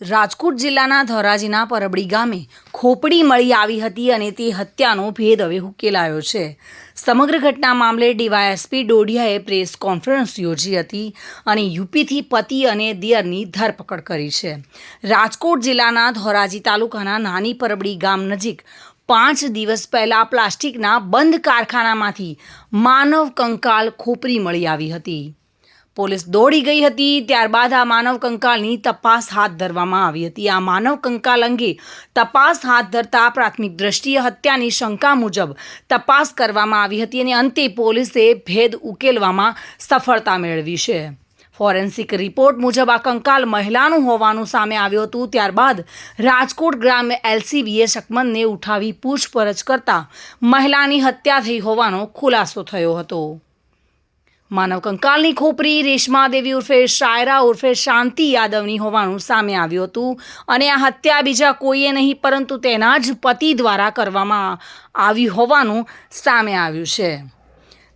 રાજકોટ જિલ્લાના ધોરાજીના પરબડી ગામે ખોપડી મળી આવી હતી અને તે હત્યાનો ભેદ હવે ઉકેલાયો છે. સમગ્ર ઘટના મામલે ડીવાયએસપી ડોડિયાએ પ્રેસ કોન્ફરન્સ યોજી હતી અને યુપીથી પતિ અને દિયરની ધરપકડ કરી છે. રાજકોટ જિલ્લાના ધોરાજી તાલુકાના નાની પરબડી ગામ નજીક પાંચ દિવસ પહેલાં પ્લાસ્ટિકના બંધ કારખાનામાંથી માનવ કંકાલ ખોપરી મળી આવી હતી. પોલીસ દોડી ગઈ હતી, ત્યારબાદ આ માનવ કંકાલની તપાસ હાથ ધરવામાં આવી હતી. આ માનવ કંકાલ અંગે તપાસ હાથ ધરતા પ્રાથમિક દ્રષ્ટિએ હત્યાની શંકા મુજબ તપાસ કરવામાં આવી હતી અને અંતે પોલીસે ભેદ ઉકેલવામાં સફળતા મેળવી છે. ફોરેન્સિક રિપોર્ટ મુજબ આ કંકાલ મહિલાનું હોવાનું સામે આવ્યું હતું. ત્યારબાદ રાજકોટ ગ્રામ્ય એલસીબીએ શકમનને ઉઠાવી પૂછપરછ કરતા મહિલાની હત્યા થઈ હોવાનો ખુલાસો થયો હતો. માનવ કંકાલની ખોપરી, રેશમા દેવી ઉર્ફે શાયરા ઉર્ફે શાંતિ યાદવની હોવાનું સામે આવ્યું હતું. અને આ હત્યા બીજા કોઈએ નહીં, પરંતુ તેના જ પતિ દ્વારા કરવામાં આવી હોવાનું સામે આવ્યું છે.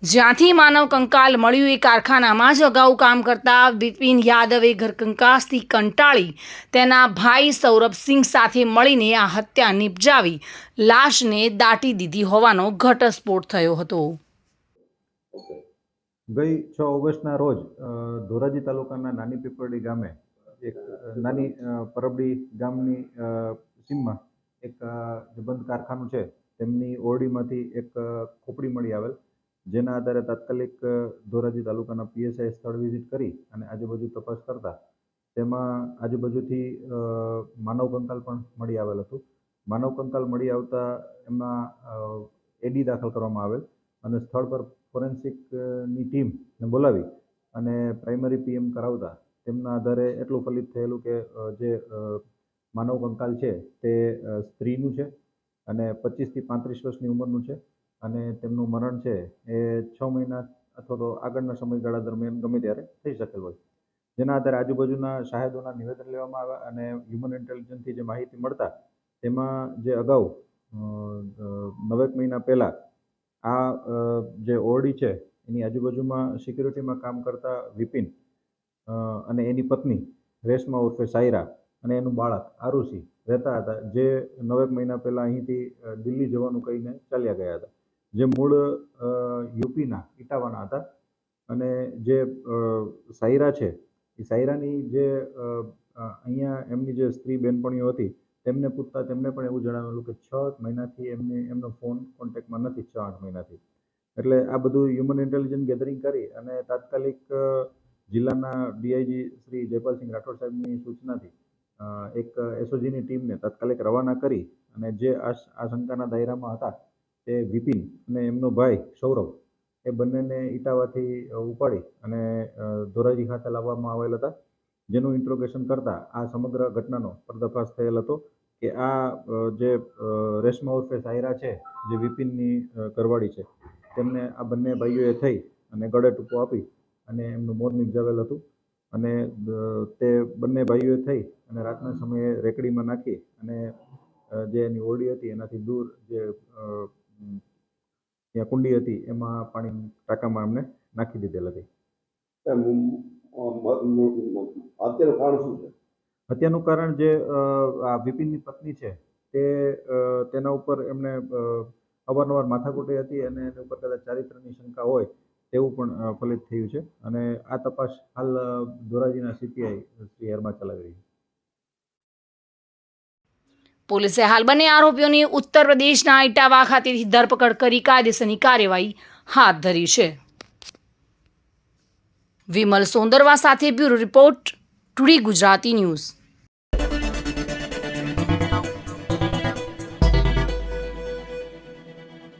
જ્યાંથી માનવ કંકાલ મળ્યું એ કારખાનામાં જ અગાઉ કામ કરતા બિપિન યાદવે ઘરકંકાસથી કંટાળી તેના ભાઈ સૌરભસિંહ સાથે મળીને આ હત્યા નિપજાવી લાશને દાટી દીધી હોવાનો ઘટસ્ફોટ થયો હતો. ગઈ છ ઓગસ્ટના રોજ ધોરાજી તાલુકાના નાની પીપરડી ગામે એક નાની પરબડી ગામની સીમમાં એક જે બંધ કારખાનું છે, તેમની ઓરડીમાંથી એક ખોપડી મળી આવેલ, જેના આધારે તાત્કાલિક ધોરાજી તાલુકાના પીએસઆઈ સ્થળ વિઝિટ કરી અને આજુબાજુ તપાસ કરતા તેમાં આજુબાજુથી માનવ કંકાલ પણ મળી આવેલ હતું. માનવ કંકાલ મળી આવતા એમાં એડી દાખલ કરવામાં આવેલ. અને સ્થળ પર ફોરેન્સિકની ટીમને બોલાવી અને પ્રાઇમરી પીએમ કરાવતા. તેમના આધારે એટલું ફલિત થયેલું કે જે માનવ કંકાલ છે તે સ્ત્રીનું છે અને પચીસથી પાંત્રીસ વર્ષની ઉંમરનું છે અને તેમનું મરણ છે એ છ મહિના અથવા તો આગળના સમયગાળા દરમિયાન ગમે ત્યારે થઈ શકેલ હોય. જેના આધારે આજુબાજુના શાહેદોના નિવેદન લેવામાં આવ્યા અને હ્યુમન ઇન્ટેલિજન્સથી જે માહિતી મળતા, તેમાં જે અગાઉ નવેક મહિના પહેલાં આ જે ઓરડી છે, એની આજુબાજુમાં સિક્યુરિટીમાં કામ કરતા વિપિન અને એની પત્ની, રેશમા ઉર્ફે સાયરા અને એનું બાળક, આરુષિ, રહેતા હતા, જે નવેક મહિના પહેલાં અહીંથી દિલ્હી જવાનું કહીને ચાલ્યા ગયા હતા. જે મૂળ યુપીના, ઇટાવાના હતા અને જે સાયરા છે, એ સાયરાની જે અહીંયા એમની જે સ્ત્રી બેનપણીઓ હતી તેમને પૂછતા તેમને પણ એવું જણાવેલું કે છ મહિનાથી એમને, એમનો ફોન કોન્ટેક્ટમાં નથી, છ, આઠ મહિનાથી. એટલે આ બધું હ્યુમન ઇન્ટેલિજન્સ ગેધરિંગ કરી અને તાત્કાલિક જિલ્લાના ડીઆઈજી શ્રી જયપાલસિંહ રાઠોડ સાહેબની સૂચનાથી એક એસઓજીની ટીમને તાત્કાલિક રવાના કરી અને જે આ આ શંકાના દાયરામાં હતા તે વિપિન અને એમનો ભાઈ સૌરભ, એ બંનેને ઇટાવાથી ઉપાડી અને ધોરાજી ખાતે લાવવામાં આવેલ હતા. જેનું ઇન્ટ્રોગેશન કરતા આ સમગ્ર ઘટનાનો પર્દાફાશ થયેલ હતો કે આ જે રેશમા ઉર્ફે સાયરા છે, જે વિપિનની ઘરવાળી છે, તેમને આ બંને ભાઈઓએ થઈ અને ગળે ટૂંકો આપી અને એમનું મોત નિપજાવેલ હતું. અને તે બંને ભાઈઓએ થઈ અને રાતના સમયે રેકડીમાં નાખી અને જે એની ઓરડી હતી એનાથી દૂર જે ત્યાં કુંડી હતી એમાં પાણી ટાંકામાં એમને નાખી દીધેલ હતી. અત્યારે કારણ શું છે? હત્યાનું કારણ જે આ વિપિનની પત્ની છે તે તેના ઉપર એમણે અવારનવાર માથાકૂટી હતી અને એની ઉપર કદાચ ચારિત્રની શંકા હોય તેવું પણ ફલિત થયું છે. અને આ તપાસ હાલ ધોરાજીના સીપીઆઈ શ્રી હેરમા ચલાવી રહી છે. પોલીસે હાલ બંને આરોપીઓની ઉત્તર પ્રદેશના ઇટાવા ખાતેથી ધરપકડ કરી કાયદેસરની કાર્યવાહી હાથ ધરી છે. વિમલ સોંદરવા સાથે bureau report today Gujarati news.